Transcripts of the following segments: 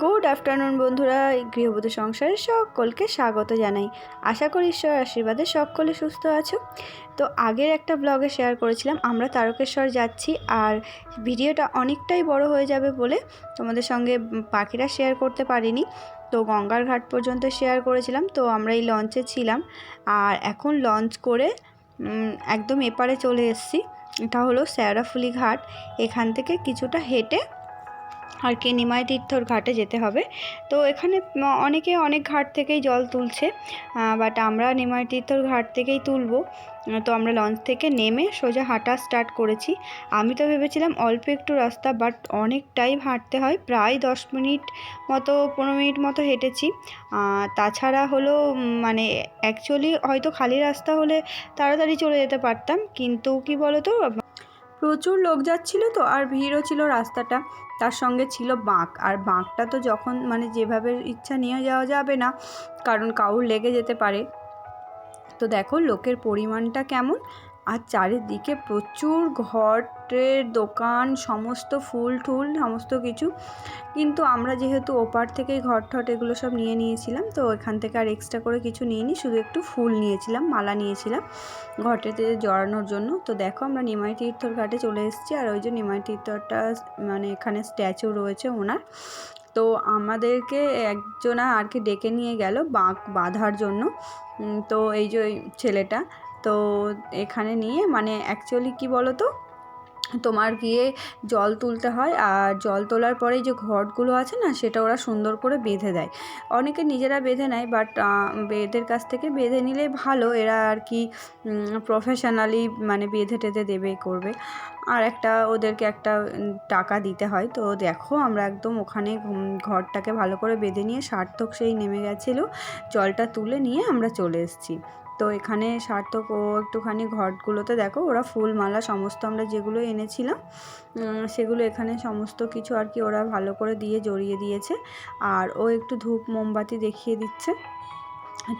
Good afternoon বন্ধুরা গৃহবধূ সংসারে সকলকে স্বাগত জানাই। আশা করি ঈশ্বর আশীর্বাদে সকলে সুস্থ আছো। তো আগের একটা ব্লগে শেয়ার করেছিলাম, আমরা তারকেশ্বর যাচ্ছি আর ভিডিওটা অনেকটাই বড় হয়ে যাবে বলে তোমাদের সঙ্গে পাখিরা শেয়ার করতে পারিনি। তো গঙ্গার ঘাট পর্যন্ত শেয়ার করেছিলাম, তো আমরা এই লঞ্চে ছিলাম আর এখন লঞ্চ করে একদম এপারে চলে এসেছি। এটা হলো শ্যাওড়াফুলি ঘাট, এখান থেকে কিছুটা হেঁটে আর কি নিমাই তীর্থর ঘাটে যেতে হবে। তো এখানে অনেকে অনেক ঘাট থেকেই জল তুলছে বাট আমরা নিমাই তীর্থর ঘাট থেকেই তুলবো। তো আমরা লঞ্চ থেকে নেমে সোজা হাঁটা স্টার্ট করেছি। আমি তো ভেবেছিলাম অল্প একটু রাস্তা বাট অনেকটাই হাঁটতে হয়। প্রায় দশ মিনিট মতো, পনেরো মিনিট মতো হেঁটেছি। তাছাড়া হলো মানে অ্যাকচুয়ালি হয়তো খালি রাস্তা হলে তাড়াতাড়ি চলে যেতে পারতাম, কিন্তু কি বলো তো প্রচুর লোক যাচ্ছিল তো, আর ভিড়ও ছিল রাস্তাটা। তার সঙ্গে ছিল বাঁক, আর বাঁকটা তো যখন মানে যেভাবে ইচ্ছা নিয়ে যাওয়া যাবে না, কারণ কাউর লেগে যেতে পারে। তো দেখো লোকের পরিমাণটা কেমন, আর চারিদিকে প্রচুর ঘরের দোকান, সমস্ত ফুল টুল, সমস্ত কিছু। কিন্তু আমরা যেহেতু ওপার থেকেই ঘর ঠট এগুলো সব নিয়ে নিয়েছিলাম, তো এখান থেকে আর এক্সট্রা করে কিছু নিইনি, শুধু একটু ফুল নিয়েছিলাম, মালা নিয়েছিলাম ঘটেতে জড়ানোর জন্য। তো দেখো আমরা নিমাই তীর্থর ঘাটে চলে এসেছি, আর ওই যে নিমাই তীর্থটা মানে এখানে স্ট্যাচু রয়েছে ওনার। তো আমাদেরকে একজনা আর কি ডেকে নিয়ে গেল বাঁক বাঁধার জন্য। তো এই যে ছেলেটা, তো এখানে নিয়ে মানে অ্যাকচুয়ালি কি বলো তো তোমার গিয়ে জল তুলতে হয় আর জল তোলার পরে যে ঘটগুলো আছে না, সেটা ওরা সুন্দর করে বেঁধে দেয়। অনেকে নিজেরা বেঁধে নেয় বাট এদের কাছ থেকে বেঁধে নিলে ভালো। এরা আর কি প্রফেশনালি মানে বেঁধে টেঁধে দেবে, করবে। আর একটা, ওদেরকে একটা টাকা দিতে হয়। তো দেখো, আমরা একদম ওখানে ঘরটাকে ভালো করে বেঁধে নিয়ে সার্থক সেই নেমে গেছিল। জলটা তুলে নিয়ে আমরা চলে এসেছি। তো এখানে সার্থক ও একটুখানি ঘটগুলোতে দেখো, ওরা ফুল মালা সমস্ত আমরা যেগুলো এনেছিলাম সেগুলো এখানে সমস্ত কিছু আর কি ওরা ভালো করে দিয়ে জড়িয়ে দিয়েছে। আর ও একটু ধূপ মোমবাতি দেখিয়ে দিচ্ছে।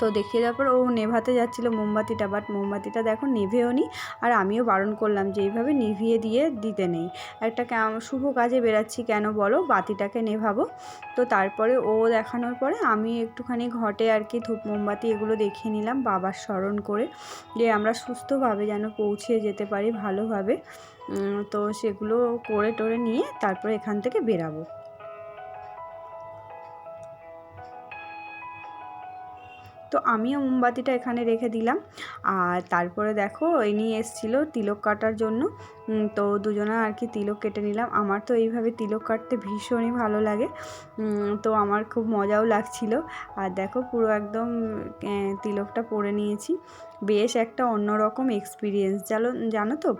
তো দেখিয়ে দেওয়ার পর ও নেভাতে যাচ্ছিল মোমবাতিটা বাট মোমবাতিটা দেখো নেভেও নি। আর আমিও বারণ করলাম যে এইভাবে নিভিয়ে দিয়ে দিতে নেই। একটা শুভ কাজে বেরাচ্ছি কেন বলো? বাতিটাকে নেভাবো। তো তারপরে ও দেখানোর পরে আমি একটুখানি ঘটে আর কি ধূপ, মোমবাতি এগুলো দেখিয়ে নিলাম বাবার স্মরণ করে। যে আমরা সুস্থভাবে যেন পৌঁছে যেতে পারি ভালোভাবে। তো সেগুলো করে টোরে নিয়ে তারপরে এখান থেকে বেরাবো। তো আমিও মোমবাতিটা এখানে রেখে দিলাম। আর তারপরে দেখো, এই নিয়ে এসেছিল তিলক কাটার জন্য। তো দুজনে আর কি তিলক কেটে নিলাম। আমার তো এইভাবে তিলক কাটতে ভীষণই ভালো লাগে। তো আমার খুব মজাও লাগছিল। আর দেখো পুরো একদম তিলকটা পরে নিয়েছি। বেশ একটা অন্যরকম এক্সপিরিয়েন্স জানো জানো তো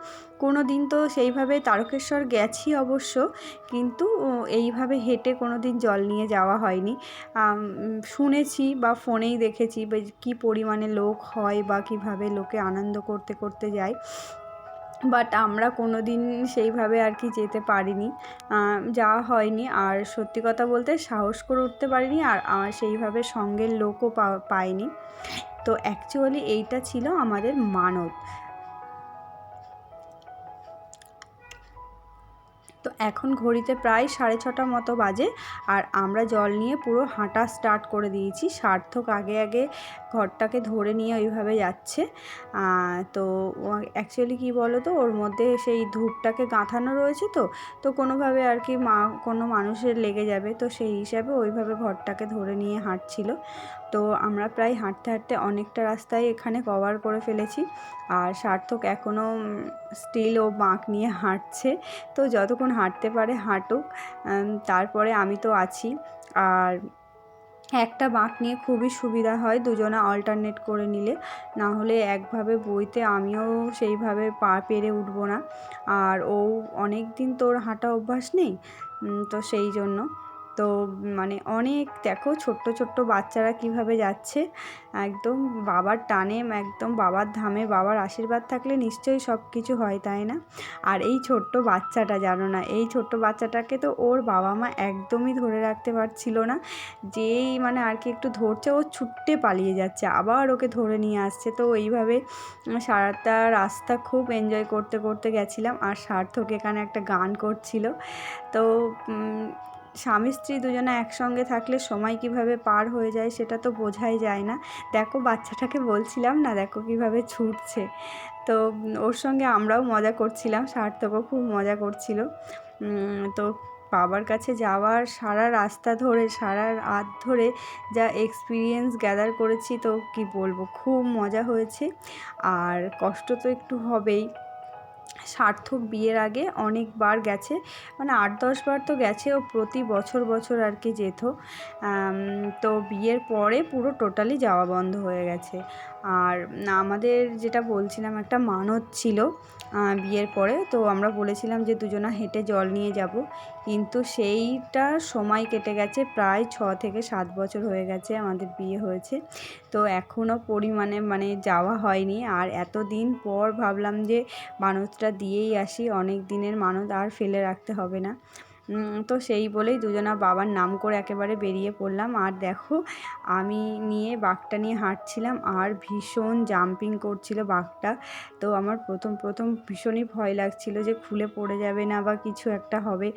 কোনো দিন তো সেইভাবে তারকেশ্বর গেছি অবশ্য, কিন্তু এইভাবে হেঁটে কোনো দিন জল নিয়ে যাওয়া হয়নি। শুনেছি বা ফোনেই দেখেছি কী পরিমাণে লোক হয় বা কীভাবে লোকে আনন্দ করতে করতে যায়। বাট আমরা কোনো দিন সেইভাবে আর কি যেতে পারিনি। যাওয়া হয়নি। আর সত্যি কথা বলতে সাহস করে উঠতে পারিনি আর সেইভাবে সঙ্গের লোকও পাইনি। তো অ্যাকচুয়ালি এইটা ছিল আমাদের মানত। তো এখন ঘড়িতে প্রায় সাড়ে ছটা মতো বাজে আর আমরা জল নিয়ে পুরো হাঁটা স্টার্ট করে দিয়েছি। সার্থক আগে আগে ঘরটাকে ধরে নিয়ে ওইভাবে যাচ্ছে। তো অ্যাকচুয়ালি কী বলো তো ওর মধ্যে সেই ধূপটাকে গাঁথানো রয়েছে তো তো কোনোভাবে আর কি মা, কোনো মানুষের লেগে যাবে। তো সেই হিসাবে ওইভাবে ঘরটাকে ধরে নিয়ে হাঁটছিল। তো আমরা প্রায় হাঁটতে হাঁটতে অনেকটা রাস্তায় এখানে কভার করে ফেলেছি। আর সার্থক এখনও স্টিল ও বাঁক নিয়ে হাঁটছে। তো যতক্ষণ হাঁটতে পারে হাঁটুক তারপরে আমি তো আছি। আর একটা বাঁক নিয়ে খুবই সুবিধা হয় দুজনা অল্টারনেট করে নিলে। না হলে একভাবে বইতে আমিও সেইভাবে পা পেরে উঠবো না। আর ও অনেক দিন তোর হাঁটা অভ্যাস নেই? তো সেই জন্য। তো মানে অনেক দেখো ছোট্ট ছোট্ট বাচ্চারা কীভাবে যাচ্ছে। একদম বাবার টানে, একদম বাবার ধামে, বাবার আশীর্বাদ থাকলে নিশ্চয়ই সব কিছু হয়, তাই না? আর এই ছোট্ট বাচ্চাটা জানো না, এই ছোট্ট বাচ্চাটাকে তো ওর বাবা মা একদমই ধরে রাখতে পারছিল না। যেই মানে আর কি একটু ধরছে, ও ছুট্টে পালিয়ে যাচ্ছে, আবার ওকে ধরে নিয়ে আসছে। তো এইভাবে সারাটা রাস্তা খুব এনজয় করতে করতে গেছিলাম। আর সার্থক এখানে একটা গান করছিল। তো স্বামী স্ত্রী দুজনে একসঙ্গে থাকলে সময় কীভাবে পার হয়ে যায় সেটা তো বোঝাই যায় না। দেখো, বাচ্চাটাকে বলছিলাম না, দেখো কীভাবে ছুটছে। তো ওর সঙ্গে আমরাও মজা করছিলাম, সার্থকও খুব মজা করছিল। তো বাবার কাছে যাওয়ার সারা রাস্তা ধরে, সারা রাত ধরে যা এক্সপিরিয়েন্স গ্যাদার করেছি, তো কি বলব, খুব মজা হয়েছে। আর কষ্ট তো একটু হবেই। সার্থক বিয়ের আগে অনেকবার গেছে মানে আট দশবার তো গেছে ও প্রতি বছর বছর আর কি যেত। তো বিয়ের পরে পুরো টোটালি যাওয়া বন্ধ হয়ে গেছে। আর আমাদের যেটা বলছিলাম, একটা মানত ছিল বিয়ের পরে। তো আমরা বলেছিলাম যে দুজনা হেঁটে জল নিয়ে যাব। কিন্তু সেইটা সময় কেটে গেছে, প্রায় ছ থেকে সাত বছর হয়ে গেছে আমাদের বিয়ে হয়েছে। তো এখনও পরিমাণে মানে যাওয়া হয়নি। আর এত দিন পর ভাবলাম যে মানতটা দিয়েই আসি অনেক দিনের মানত আর ফেলে রাখতে হবে না। তো সেই বলেই দুজনা বাবার নাম করে একেবারে বেরিয়ে পড়লাম। আর দেখো, আমি নিয়ে বাঘটা নিয়ে হাঁটছিলাম আর ভীষণ জাম্পিং করছিল বাঘটা। তো আমার প্রথম প্রথম ভীষণই ভয় লাগছিল যে খুলে পড়ে যাবে না বা কিছু একটা হবে।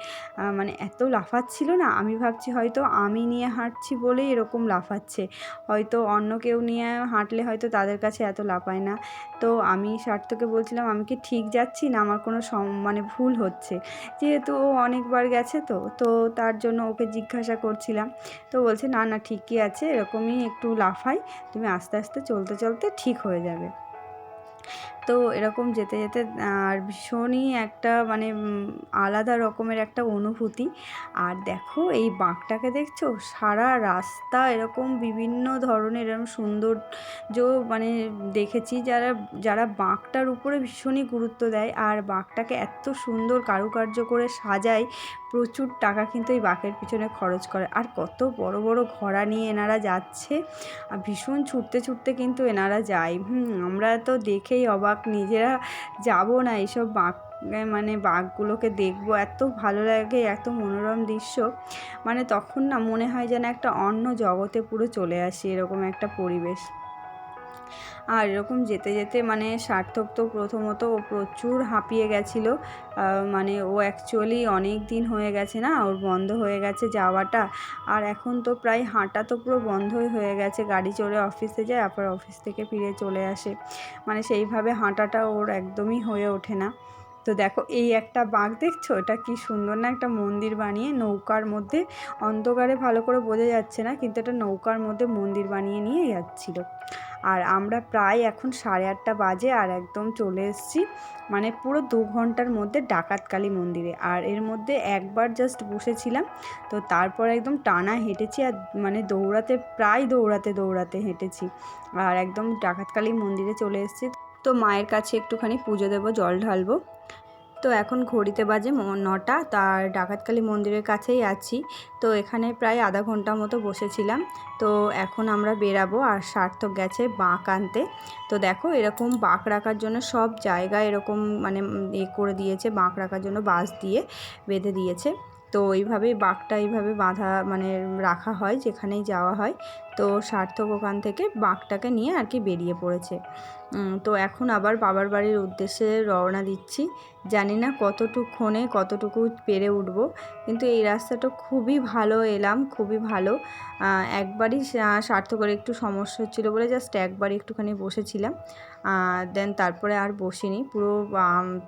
মানে এত লাফাচ্ছিল না, আমি ভাবছি হয়তো আমি নিয়ে হাঁটছি বলেই এরকম লাফাচ্ছে। হয়তো অন্য কেউ নিয়ে হাঁটলে হয়তো তাদের কাছে এত লাফায় না। তো আমি সার্থকে বলছিলাম, আমি কি ঠিক যাচ্ছি না? আমার কোনো সম মানে ভুল হচ্ছে। যেহেতু ও অনেকবার গেছে তো তো তার জন্য ওকে জিজ্ঞাসা করছিলাম। তো বলছে, না না, ঠিকই আছে, এরকমই একটু লাফাই, তুমি আস্তে আস্তে চলতে চলতে ঠিক হয়ে যাবে। তো এরকম যেতে যেতে, আর ভীষণই একটা মানে আলাদা রকমের একটা অনুভূতি। আর দেখো, এই বাঁকটাকে দেখছ? সারা রাস্তা এরকম বিভিন্ন ধরনের এরকম সুন্দর সৌন্দর্য মানে দেখেছি যারা যারা বাঁকটার উপরে ভীষণই গুরুত্ব দেয়। আর বাঁকটাকে এত সুন্দর কারুকার্য করে সাজায়, প্রচুর টাকা কিন্তু এই বাঁকের পিছনে খরচ করে। আর কত বড় বড় ঘোড়া নিয়ে এনারা যাচ্ছে। আর ভীষণ ছুটতে ছুটতে কিন্তু এনারা যায়। আমরা তো দেখেই অবাক নিজেরা যাব না। এইসব বাঁক মানে বাঘগুলোকে দেখব। এত ভালো লাগে, এত মনোরম দৃশ্য। মানে তখন না মনে হয় যেন একটা অন্য জগতে পুরো চলে আসি, এরকম একটা পরিবেশ। আর এরকম যেতে যেতে মানে সার্থক তো প্রথমত ও প্রচুর হাঁপিয়ে গেছিল। মানে ও অ্যাকচুয়ালি অনেক দিন হয়ে গেছে না, ওর বন্ধ হয়ে গেছে যাওয়াটা। আর এখন তো প্রায় হাঁটা তো পুরো বন্ধই হয়ে গেছে, গাড়ি চড়ে অফিসে যায়, আবার অফিস থেকে ফিরে চলে আসে। মানে সেইভাবে হাঁটাটা ওর একদমই হয়ে ওঠে না। তো দেখো, এই একটা বাঘ দেখছ? এটা কি সুন্দর না একটা মন্দির বানিয়ে নৌকার মধ্যে, অন্ধকারে ভালো করে বোঝা যাচ্ছে না, কিন্তু এটা নৌকার মধ্যে মন্দির বানিয়ে নিয়ে যাচ্ছিল। আর আমরা প্রায় এখন সাড়ে আটটা বাজে আর একদম চলে এসেছি মানে পুরো দু ঘণ্টার মধ্যে ডাকাতকালী মন্দিরে। আর এর মধ্যে একবার জাস্ট বসেছিলাম, তো তারপর একদম টানা হেঁটেছি আর মানে দৌড়াতে, প্রায় দৌড়াতে দৌড়াতে হেঁটেছি। আর একদম ডাকাতকালী মন্দিরে চলে এসেছি। তো মায়ের কাছে একটুখানি পুজো দেবো, জল ঢালবো। তো এখন ঘড়িতে বাজে নটা। তার ডাকাতকালী মন্দিরের কাছেই আছি। তো এখানে প্রায় আধা ঘণ্টা মতো বসেছিলাম। তো এখন আমরা বেরাবো। আর সার্থক গেছে বাঁক আনতে। তো দেখো, এরকম বাঁক রাখার জন্য সব জায়গায় এরকম মানে এ করে দিয়েছে। বাঁক রাখার জন্য বাঁশ দিয়ে বেঁধে দিয়েছে। তো এইভাবেই বাঘটা এইভাবে বাঁধা মানে রাখা হয়, যেখানেই যাওয়া হয়। তো সার্থক ওখান থেকে বাঘটাকে নিয়ে আর কি বেরিয়ে পড়েছে। তো এখন আবার বাবার বাড়ির উদ্দেশ্যে রওনা দিচ্ছি। জানি না কতটুক্ষণে কতটুকু পেরে উঠব, কিন্তু এই রাস্তাটা খুবই ভালো এলাম, খুবই ভালো। একবারই সার্থকর একটু সমস্যা হচ্ছিল বলে জাস্ট একবারই একটুখানি বসেছিলাম। দেন তারপরে আর বসিনি। পুরো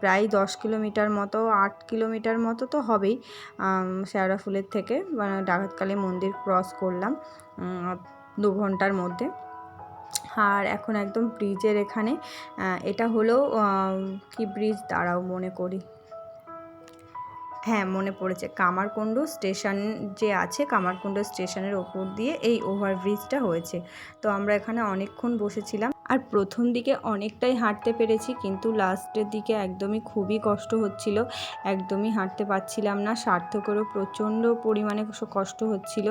প্রায় দশ কিলোমিটার মতো, আট কিলোমিটার মতো তো হবেই শেওড়া ফুলের থেকে। ডাকাতকালী মন্দির ক্রস করলাম। দু ঘণ্টার মধ্যে। আর এখন একদম ব্রিজের এখানে এটা হলো কি ব্রিজ? দাঁড়াও, মনে করি। হ্যাঁ মনে পড়েছে। কামারকুণ্ড স্টেশন যে আছে কামারকুণ্ড স্টেশনের ওপর দিয়ে এই ওভারব্রিজটা হয়েছে। তো আমরা এখানে অনেকক্ষণ বসেছিলাম। আর প্রথম দিকে অনেকটাই হাঁটতে পেরেছি, কিন্তু লাস্টের দিকে একদমই খুবই কষ্ট হচ্ছিল। একদমই হাঁটতে পারছিলাম না। সার্থকেরও প্রচণ্ড পরিমাণে কষ্ট হচ্ছিল।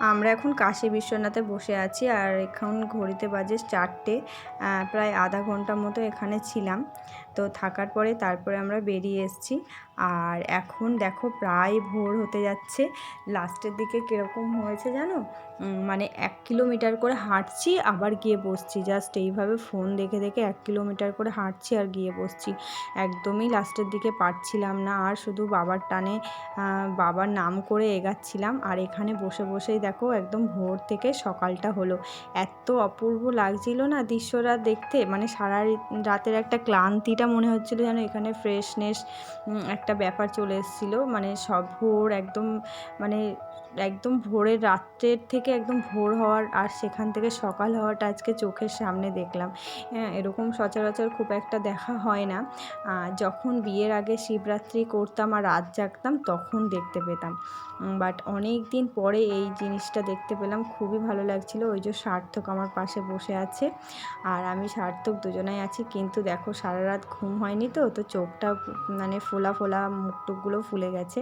আমরা এখন কাশী বিশ্বনাথে বসে আছি আর এখন ঘড়িতে বাজে চারটে প্রায় আধা ঘণ্টা মতো এখানে ছিলাম। তো থাকার পরে তারপরে আমরা বেরিয়ে এসেছি। আর এখন দেখো প্রায় ভোর হতে যাচ্ছে। লাস্টের দিকে কীরকম হয়েছে জানো? মানে এক কিলোমিটার করে হাঁটছি, আবার গিয়ে বসছি। জাস্ট এইভাবে ফোন দেখে দেখে এক কিলোমিটার করে হাঁটছি আর গিয়ে বসছি। একদমই লাস্টের দিকে পারছিলাম না, আর শুধু বাবার টানে বাবার নাম করে এগাচ্ছিলাম। আর এখানে বসে বসেই দেখো একদম ভোর থেকে সকালটা হলো। এত অপূর্ব লাগছিল না দৃশ্যটা দেখতে। মানে সারা রাতের একটা ক্লান্তিটা মনে হচ্ছিল যেন এখানে ফ্রেশনেস একটা ব্যাপার চলে এসেছিল। মানে সব ভোর একদম মানে একদম ভোরের রাত্রের থেকে একদম ভোর হওয়ার আর সেখান থেকে সকাল হওয়াটা আজকে চোখের সামনে দেখলাম। হ্যাঁ এরকম সচরাচর খুব একটা দেখা হয় না। যখন বিয়ের আগে শিবরাত্রি করতাম আর রাত জাগতাম, তখন দেখতে পেতাম। বাট অনেক দিন পরে এই জিনিসটা দেখতে পেলাম, খুবই ভালো লাগছিল। ওই যে সার্থক আমার পাশে বসে আছে। আর আমি সার্থক দুজনাই আছি, কিন্তু দেখো সারা রাত ঘুম হয়নি তো তো চোখটা মানে ফোলা ফোলা মুখ টুকগুলো ফুলে গেছে।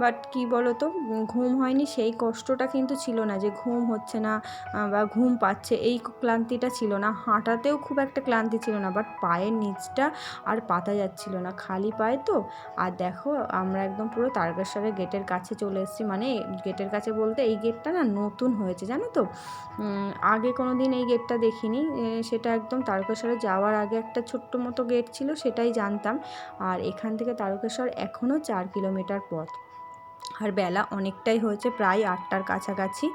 বাট কি বলো তো ঘুম হয়নি সেই কষ্টটা কিন্তু ছিল না যে ঘুম হচ্ছে না বা ঘুম পাচ্ছে এই ক্লান্তিটা ছিল না। হাঁটাতেও খুব একটা ক্লান্তি ছিল না, বাট পায়ের নিচটা আর পাতা যাচ্ছিল না। খালি পায়ে তো। আর দেখো, আমরা একদম পুরো তারকেশ্বরের গেটের কাছে চলে এসেছি। মানে গেটের কাছে বলতে এই গেটটা না নতুন হয়েছে, জানো তো? আগে কোনো দিন এই গেটটা দেখিনি। সেটা একদম তারকেশ্বরে যাওয়ার আগে একটা ছোট্ট মতো গেট ছিল সেটাই জানতাম। আর এখান থেকে তারকেশ্বর এখনও চার কিলোমিটার পথ। আর বেলা অনেকটাই হয়েছে, প্রায় আটটার কাছাকাছি।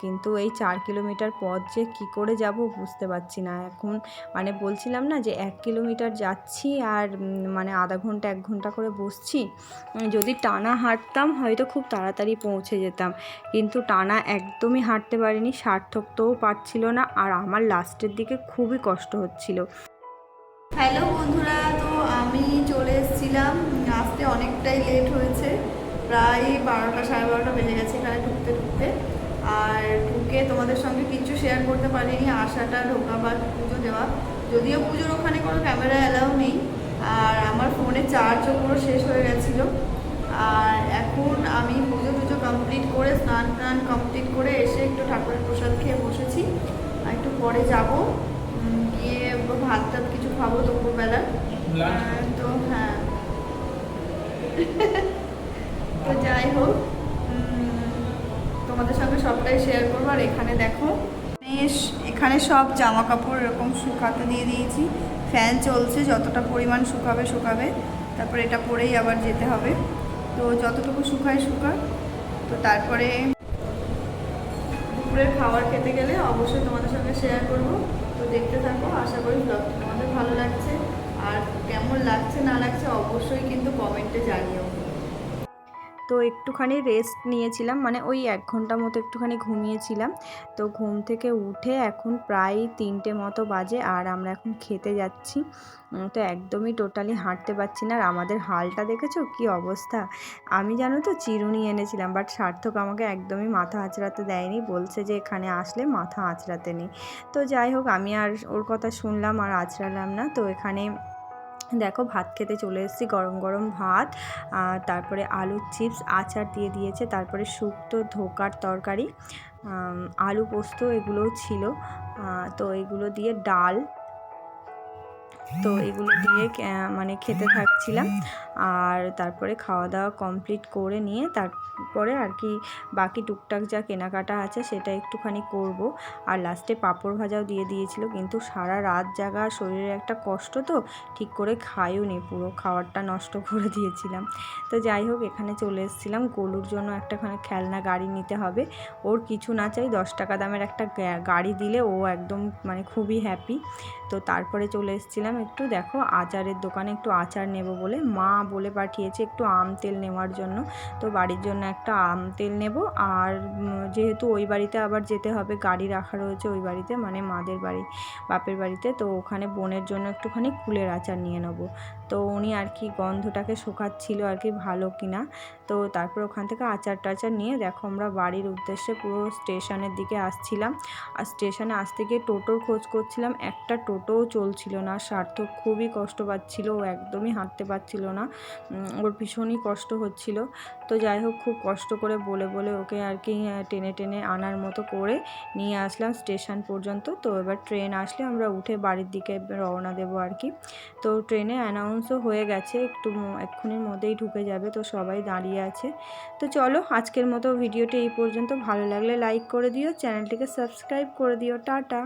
কিন্তু এই চার কিলোমিটার পথ যে কী করে যাব বুঝতে পারছি না। এখন মানে বলছিলাম না যে এক কিলোমিটার যাচ্ছি আর মানে আধা ঘণ্টা, এক ঘণ্টা করে বসছি। যদি টানা হাঁটতাম হয়তো খুব তাড়াতাড়ি পৌঁছে যেতাম। কিন্তু টানা একদমই হাঁটতে পারিনি, সার্থক তোও পারছিল না। আর আমার লাস্টের দিকে খুবই কষ্ট হচ্ছিল। হ্যালো বন্ধুরা, তো আমি চলে এসেছিলাম। আসতে অনেকটাই লেট হয়েছে। প্রায় বারোটা, সাড়ে বারোটা বেজে গেছে এখানে ঢুকতে ঢুকতে। আর ঢুকে তোমাদের সঙ্গে কিছু শেয়ার করতে পারিনি। আসাটা ঢোকা বা পুজো দেওয়া। যদিও পুজোর ওখানে কোনো ক্যামেরা অ্যালাউ নেই। আর আমার ফোনে চার্জও পুরো শেষ হয়ে গেছিল। আর এখন আমি পুজো টুজো কমপ্লিট করে স্নান টান কমপ্লিট করে এসে একটু ঠাকুরের প্রসাদ খেয়ে বসেছি। একটু পরে যাব। গিয়ে ভাত টাত কিছু খাব দুপুরবেলা। তো হ্যাঁ। তো যাই হোক তোমাদের সঙ্গে সবটাই শেয়ার করব আর এখানে দেখো। এখানে সব জামা কাপড় এরকম শুকাতে দিয়ে দিয়েছি। ফ্যান চলছে যতটা পরিমাণ শুকাবে শুকাবে। তারপরে এটা পরেই আবার যেতে হবে। তো যতটুকু শুকায় শুকাক। তো তারপরে দুপুরের খাবার খেতে গেলে অবশ্যই তোমাদের সঙ্গে শেয়ার করব। দেখতে থাকো। আশা করি ব্লগ তোমাদের ভালো লাগছে। আর কেমন লাগছে, না লাগছে, অবশ্যই কিন্তু কমেন্টে জানিও। তো একটুখানি রেস্ট নিয়েছিলাম মানে ওই এক ঘণ্টা মতো একটুখানি ঘুমিয়েছিলাম। তো ঘুম থেকে উঠে এখন প্রায় তিনটে মতো বাজে আর আমরা এখন খেতে যাচ্ছি। তো একদমই টোটালি হাঁটতে পারছি না। আর আমাদের হালটা দেখেছ কি অবস্থা? আমি জানো তো চিরুনি এনেছিলাম বাট সার্থক আমাকে একদমই মাথা আঁচড়াতে দেয়নি। বলছে যে এখানে আসলে মাথা আঁচড়াতে নেই। তো যাই হোক, আমি আর ওর কথা শুনলাম আর আঁচড়ালাম না। তো এখানে দেখো ভাত খেতে চলে এসেছি, গরম গরম ভাত তারপরে আলুর চিপস, আচার দিয়ে দিয়েছে, তারপরে শুক্তো, ধোকার তরকারি আলু পোস্ত এগুলোও ছিল তো এগুলো দিয়ে ডাল তো এগুলো দিয়ে মানে খেতে থাকছিলাম। আর তারপরে খাওয়া দাওয়া কমপ্লিট করে নিয়ে তারপরে আর কি বাকি টুকটাক যা কেনাকাটা আছে সেটা একটুখানি করব। আর লাস্টে পাঁপড় ভাজাও দিয়ে দিয়েছিল, কিন্তু সারা রাত জাগা শরীরে একটা কষ্ট তো, ঠিক করে খাইও নি পুরো খাবারটা নষ্ট করে দিয়েছিলাম। তো যাই হোক, এখানে চলে এসেছিলাম, গোলুর জন্য একটাখানে খেলনা গাড়ি নিতে হবে। ওর কিছু না চাই, দশ টাকা দামের একটা গাড়ি দিলে ও একদম মানে খুবই হ্যাপি তো তারপরে চলে এসেছিলাম একটু দেখো, আচারের দোকানে একটু আচার নেব বলে। মা বলে পাঠিয়েছে একটু আম তেল নেওয়ার জন্য। তো বাড়ির জন্য একটা আম তেল নেব। আর যেহেতু ওই বাড়িতে আবার যেতে হবে, গাড়ি রাখা রয়েছে ওই বাড়িতে মানে মাদের বাড়ি, বাপের বাড়িতে, তো ওখানে বোনের জন্য একটুখানি কুলের আচার নিয়ে নেব। তো উনি আর কি গন্ধটাকে শোকাচ্ছিল আর কি ভালো কিনা। তো তারপর ওখান থেকে আচার টাচার নিয়ে দেখো আমরা বাড়ির উদ্দেশ্যে পুরো স্টেশনের দিকে আসছিলাম। আর স্টেশনে আসতে গিয়ে টোটোর খোঁজ করছিলাম, একটা টোটোও চলছিল না। সার্থক খুবই কষ্ট পাচ্ছিল, ও একদমই হাঁটতে পারছিল না। ওর ভীষণই কষ্ট হচ্ছিল। তো যাই হোক, খুব কষ্ট করে বলে বলে ওকে আর কি টেনে টেনে আনার মতো করে নিয়ে আসলাম স্টেশন পর্যন্ত। তো এবার ট্রেন আসলে আমরা উঠে বাড়ির দিকে রওনা দেবো আর কি। তো ট্রেনে অ্যানাউন্সও হয়ে গেছে, একটু এক্ষুনির মধ্যেই ঢুকে যাবে তো সবাই দাঁড়িয়ে আছে। তো চলো আজকের মতো ভিডিওটি এই পর্যন্ত। ভালো লাগলে লাইক করে দিও, চ্যানেলটিকে সাবস্ক্রাইব করে দিও। টাটা!